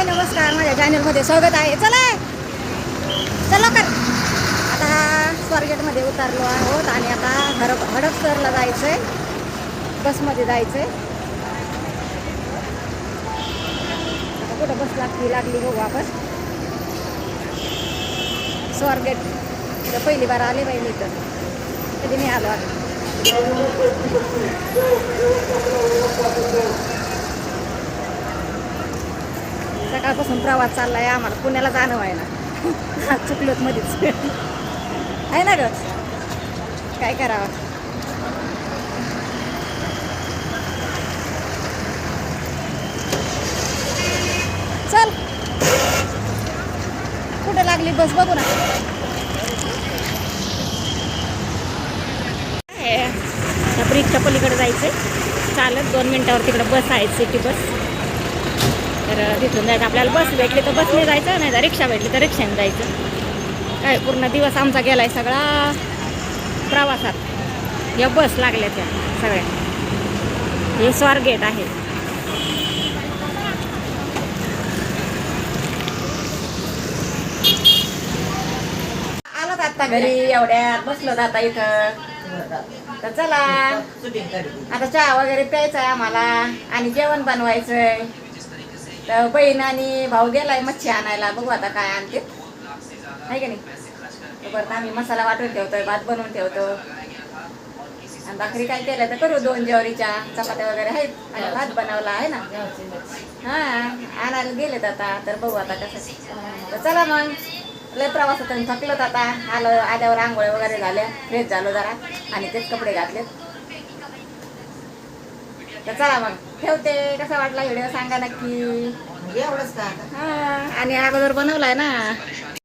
हाय नमस्कार. माझ्या चॅनलमध्ये स्वागत आहे. चला. चला कर. आता स्वारगेटमध्ये उतरलो आहोत आणि आता हडप हडपसरला जायचं आहे बसमध्ये जायचं आहे आता कुठं बस लागली लागली बघू आपण. स्वारगेट. पहिली बार आली बाई मी तर. कधी मी आलो आता सकाळपासून प्रवास चाललाय आम्हाला. पुण्याला जाणं व्हायला. चुकलोत मध्येच आहे ना ग? काय करावं? चल. कुठं लागली? बस बघू ना. ब्रिजच्या पलीकडे जायचंय. चालत दोन मिनिटावर तिकडे बस आहे सिटी बस. तर तिथून जायचं. आपल्याला बस भेटली तर बसने जायचं नाही तर रिक्षा भेटली तर रिक्षाने जायचं. काय पूर्ण दिवस आमचा गेलाय सगळा प्रवासात. या बस लागल्या त्या सगळ्या. हे स्वारगेट आहे. आलो आता घरी एवढ्यात बसलो आता इथं. तर चला. आता चहा वगैरे प्यायचा आहे आम्हाला आणि जेवण बनवायचंय. तर बहीण आणि भाऊ गेलाय मच्छी आणायला. बघू आता काय आणते. आहे का नाही? तर परत आम्ही मसाला वाटून ठेवतोय भात बनवून ठेवतो. आणि भाकरी काय केलं तर करू दोन जेवरीच्या चपात्या वगैरे आहेत. आणि भात बनवला आहे ना. हा आणायला गेलेत आता. तर बघू आता कसं तर चला मग. लय प्रवासातून थकलोत आता. आलो आल्यावर आंघोळ वगैरे झाल्या. फ्रेश झालो जरा. आणि तेच कपडे घातलेत. तर चला मग. ठेवते. कसा वाटला व्हिडिओ सांगा नक्की. एवढंच का हा आणि अगोदर बनवलाय ना.